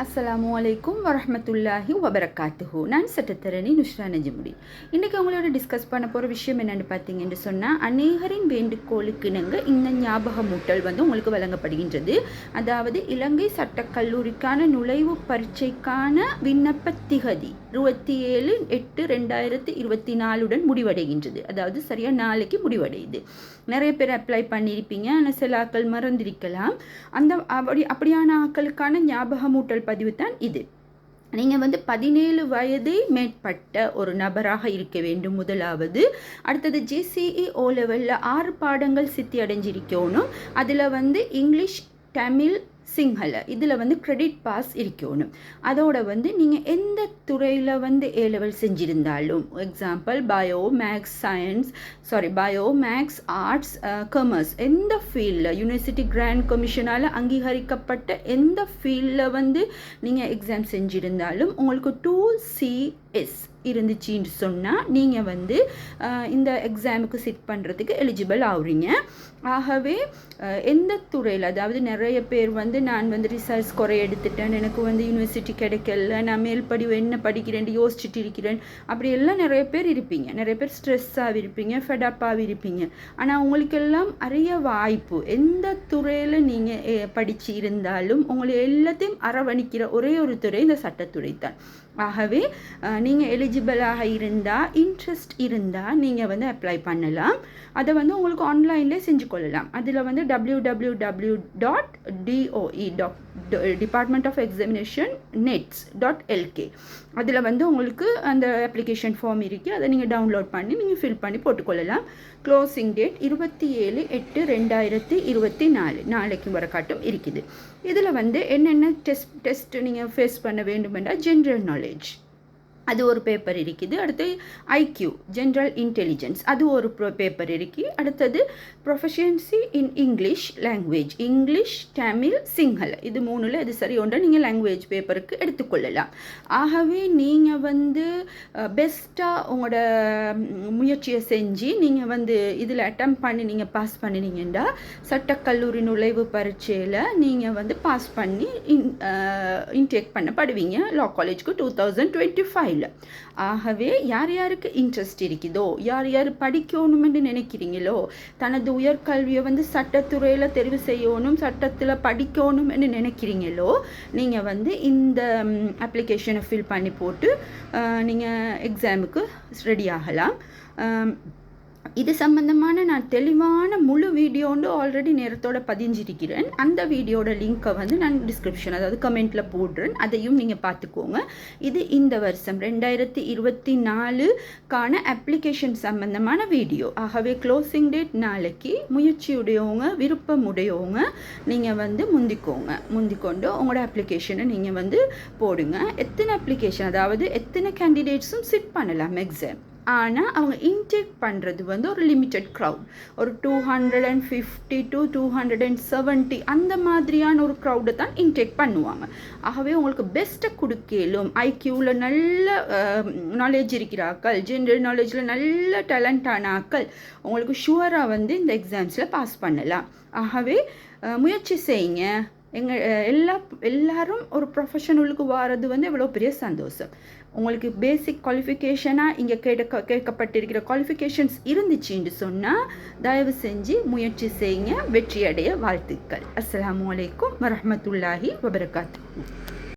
அஸ்லாம் அலைக்கும் வரமத்துல்லாஹி வபரகாத்துஹு நான் சட்டத்தரணி நுஷ்ரா நஜிமுடி. இன்றைக்கி அவங்களோட டிஸ்கஸ் பண்ண போகிற விஷயம் என்னென்னு பார்த்தீங்கன்னு சொன்னால் அநேகரின் வேண்டுகோளுக்கு இணங்க இந்த ஞாபகமூட்டல் வந்து உங்களுக்கு வழங்கப்படுகின்றது. அதாவது இலங்கை சட்டக் கல்லூரிக்கான நுழைவு பரீட்சைக்கான விண்ணப்ப திகதி. இருபத்தி ஏழு எட்டு ரெண்டாயிரத்தி இருபத்தி நாலுடன் முடிவடைகின்றது. அதாவது சரியாக நாளைக்கு முடிவடையுது. நிறைய பேர் அப்ளை பண்ணியிருப்பீங்க. ஆனால் சில ஆக்கள் மறந்திருக்கலாம். அந்த அப்படி அப்படியான ஆக்களுக்கான ஞாபகமூட்டல் பதிவு தான் இது. நீங்கள் வந்து பதினேழு வயதை மேற்பட்ட ஒரு நபராக இருக்க வேண்டும் முதலாவது. அடுத்தது ஜிசிஇ ஓ லெவலில் ஆறு பாடங்கள் சித்தி அடைஞ்சிருக்கணும் அதில் வந்து இங்கிலீஷ் தமிழ் சிங்கள. இதில் வந்து கிரெடிட் பாஸ் இருக்கணும். அதோட வந்து நீங்கள் எந்த துறையில் வந்து A level செஞ்சிருந்தாலும் example bio maths science sorry bio maths arts commerce எந்த ஃபீல்டில் யூனிவர்சிட்டி கிராண்ட் கமிஷனால் அங்கீகரிக்கப்பட்ட எந்த ஃபீல்டில் வந்து நீங்கள் எக்ஸாம் செஞ்சிருந்தாலும் உங்களுக்கு டூ சிஎஸ் இருந்துச்சின்னு சொன்னால் நீங்கள் வந்து இந்த எக்ஸாமுக்கு சிட் பண்ணுறதுக்கு எலிஜிபிள் ஆகுறீங்க ஆகவே எந்த துறையில் அதாவது நிறைய பேர் வந்து நான் வந்து ரிசர்ச் குறை எடுத்துட்டேன் எனக்கு வந்து யூனிவர்சிட்டி கிடைக்கல நான் மேல் படிவு என்ன படிக்கிறேன் யோசிச்சுட்டு இருக்கிறேன் அப்படி எல்லாம் நிறைய பேர் இருப்பீங்க. நிறைய பேர் ஸ்ட்ரெஸ்ஸாக இருப்பீங்க ஃபெடப்பாக இருப்பீங்க. ஆனால் உங்களுக்கெல்லாம் அரிய வாய்ப்பு எந்த துறையில் நீங்கள் படித்து இருந்தாலும் உங்களை எல்லாத்தையும் அரவணிக்கிற ஒரே ஒரு துறை இந்த சட்டத்துறை தான். ஆகவே நீங்கள் எலிஜிபிளாக இருந்தால் இன்ட்ரெஸ்ட் இருந்தால் நீங்கள் வந்து அப்ளை பண்ணலாம். அதை வந்து உங்களுக்கு ஆன்லைன்லேயே செஞ்சு கொள்ளலாம் அதில் வந்து W W W dot DOE dot department of examination nets dot LK அதில் வந்து உங்களுக்கு அந்த அப்ளிகேஷன் ஃபார்ம் இருக்குது அதை நீங்கள் டவுன்லோட் பண்ணி நீங்கள் ஃபில் பண்ணி போட்டுக்கொள்ளலாம். க்ளோசிங் டேட் இருபத்தி ஏழு எட்டு ரெண்டாயிரத்தி இருபத்தி நாலு. நாளைக்கு வர காட்டும் இருக்குது. இதில் வந்து என்னென்ன டெஸ்ட் டெஸ்ட் நீங்கள் ஃபேஸ் பண்ண வேண்டும் என்றால் ஜென்ரல் நாலேஜ் அது ஒரு பேப்பர் இருக்குது. அடுத்து ஐக்யூ ஜென்ரல் இன்டெலிஜென்ஸ் அது ஒரு பேப்பர் இருக்குது அடுத்தது proficiency in English language English Tamil Sinhala இது மூணில் இது சரி ஒன்று. நீங்கள் லாங்குவேஜ் பேப்பருக்கு எடுத்துக்கொள்ளலாம் ஆகவே நீங்கள் வந்து பெஸ்ட்டாக உங்களோட முயற்சியை செஞ்சு நீங்கள் வந்து இதில் அட்டம் பண்ணி நீங்கள் பாஸ் பண்ணினீங்கன்னா சட்டக்கல்லூரி நுழைவு பரீட்சையில் நீங்கள் வந்து பாஸ் பண்ணி இன் இன்டேக் பண்ணப்படுவீங்க. லா காலேஜ்க்கு டூ தௌசண்ட் டுவெண்ட்டி ஃபைவ் இல்லை. ஆகவே யார் யாருக்கு இன்ட்ரெஸ்ட் இருக்குதோ யார் யார் படிக்கணும்னு நினைக்கிறீங்களோ தனது உயர்கல்வியை வந்து சட்டத்துறையில் தெரிவு செய்யணும் சட்டத்தில் படிக்கணும்னு நினைக்கிறீங்களோ நீங்கள் வந்து இந்த அப்ளிகேஷனை ஃபில் பண்ணி போட்டு நீங்கள் எக்ஸாமுக்கு ரெடி ஆகலாம். இது சம்மந்தமான நான் தெளிவான முழு வீடியோண்டு ஆல்ரெடி நேரத்தோட பதிஞ்சிருக்கிறேன். அந்த வீடியோட லிங்க்கை வந்து நான் டிஸ்கிரிப்ஷன் அதாவது கமெண்ட்டில் போடுறேன். அதையும் நீங்கள் பார்த்துக்கோங்க. இது இந்த வருஷம் ரெண்டாயிரத்தி இருபத்தி நாலுக்கான அப்ளிகேஷன் சம்மந்தமான வீடியோ ஆகவே க்ளோசிங் டேட் நாளைக்கு முயற்சியுடையவங்க விருப்பம் உடையவங்க நீங்கள் வந்து முந்திக்கோங்க. முந்திக்கொண்டு உங்களோட அப்ளிகேஷனை நீங்கள் வந்து போடுங்க. எத்தனை அப்ளிகேஷன் அதாவது எத்தனை கேண்டிடேட்ஸும் சிட் பண்ணலாம் எக்ஸாம் ஆனால் அவங்க இன்டேக் பண்ணுறது வந்து ஒரு லிமிட்டட் க்ரௌட் ஒரு two hundred and fifty to two hundred and seventy அந்த மாதிரியான ஒரு க்ரௌடை தான் இன்டேக் பண்ணுவாங்க. ஆகவே உங்களுக்கு பெஸ்ட்டை கொடுக்கலும் ஐக்யூவில் நல்ல நாலேஜ் இருக்கிறாக்கள் ஜென்ரல் நாலேஜில் நல்ல டேலண்டான ஆக்கள் உங்களுக்கு ஷுவராக வந்து இந்த எக்ஸாம்ஸில் பாஸ் பண்ணலாம். ஆகவே முயற்சி செய்யுங்க. எங்கள் எல்லா எல்லாரும் ஒரு ப்ரொஃபஷனலுக்கு வாரது வந்து எவ்வளோ பெரிய சந்தோஷம். உங்களுக்கு பேசிக் குவாலிஃபிகேஷனாக இங்கே கேட்க கேட்கப்பட்டிருக்கிற குவாலிஃபிகேஷன்ஸ் இருந்துச்சுன்னு சொன்னால் தயவு செஞ்சு முயற்சி செய்யுங்க. வெற்றியடைய வாழ்த்துக்கள். அஸ்லாம் வலைக்கம் வரமத்துல்லாஹி வபரகாத்து